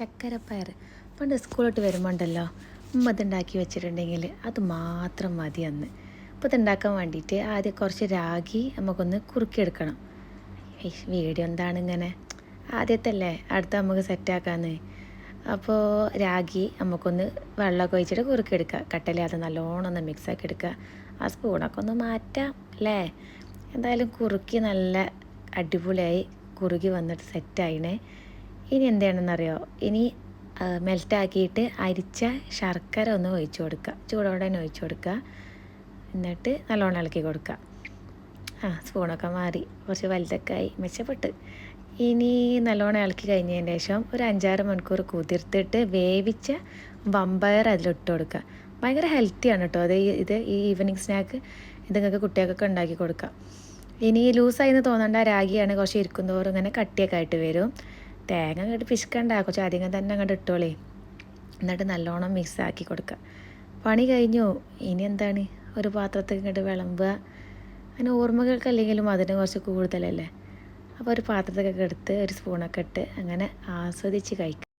ചക്കരപ്പയർ. പണ്ട് സ്കൂളിലോട്ട് വരുമ്പോൾ ഉണ്ടല്ലോ ഉമ്മ ഇതുണ്ടാക്കി വെച്ചിട്ടുണ്ടെങ്കിൽ അത് മാത്രം മതി അന്ന്. അപ്പോൾ ഇതുണ്ടാക്കാൻ വേണ്ടിയിട്ട് ആദ്യം കുറച്ച് രാഗി നമുക്കൊന്ന് കുറുക്കിയെടുക്കണം. വീഡിയോ എന്താണ് ഇങ്ങനെ? ആദ്യത്തല്ലേ അടുത്ത നമുക്ക് സെറ്റാക്കാന്ന് അപ്പോൾ രാഗി നമുക്കൊന്ന് വെള്ളമൊക്കെ ഒഴിച്ചിട്ട് കുറുക്കിയെടുക്കുക. അത് നല്ലോണം ഒന്ന് മിക്സാക്കി എടുക്കുക. ആ സ്പൂണൊക്കെ ഒന്ന് മാറ്റാം അല്ലേ? എന്തായാലും കുറുക്കി നല്ല അടിപൊളിയായി കുറുകി വന്നിട്ട് സെറ്റായിണേ ഇനി എന്ത് ചെയ്യണമെന്നറിയോ ഇനി മെൽറ്റാക്കിയിട്ട് അരിച്ച ശർക്കര ഒന്ന് ഒഴിച്ച് കൊടുക്കുക. ചൂടോടെ തന്നെ ഒഴിച്ച് കൊടുക്കുക. എന്നിട്ട് നല്ലോണം ഇളക്കി കൊടുക്കുക. ആ സ്പൂണൊക്കെ മാറി. കുറച്ച് വലുതൊക്കെ ആയി മെച്ചപ്പെട്ട്. ഇനി നല്ലോണം ഇളക്കി കഴിഞ്ഞതിന് ശേഷം ഒരു അഞ്ചാറ് മണിക്കൂർ കുതിർത്തിട്ട് വേവിച്ച വമ്പയർ അതിലിട്ട് കൊടുക്കുക. ഭയങ്കര ഹെൽത്തിയാണ് കേട്ടോ. അത് ഇത് ഈ ഈവനിങ് സ്നാക്ക് ഇത് നിങ്ങൾക്ക് കുട്ടികൾക്കൊക്കെ ഉണ്ടാക്കി കൊടുക്കാം ഇനി ലൂസായി എന്ന് തോന്നേണ്ട. രാഗിയാണ്. കുറച്ച് ഇരിക്കുന്നതോറും ഇങ്ങനെ കട്ടിയൊക്കെ ആയിട്ട് വരും. തേങ്ങ അങ്ങോട്ട് പിശുക്കണ്ട. കുറച്ച് അധികം തന്നെ അങ്ങോട്ട് ഇട്ടോളേ. എന്നിട്ട് നല്ലോണം മിക്സ് ആക്കി കൊടുക്കുക പണി കഴിഞ്ഞു. ഇനി എന്താണ്? ഒരു പാത്രത്തിൽ ഇങ്ങോട്ട് വിളമ്പുക. അങ്ങനെ ഓർമ്മകൾക്ക് അല്ലെങ്കിലും അതിന് കുറച്ച് കൂടുതലല്ലേ? അപ്പോൾ ഒരു പാത്രത്തൊക്കെ എടുത്ത് ഒരു സ്പൂണൊക്കെ ഇട്ട് അങ്ങനെ ആസ്വദിച്ച് കഴിക്കുക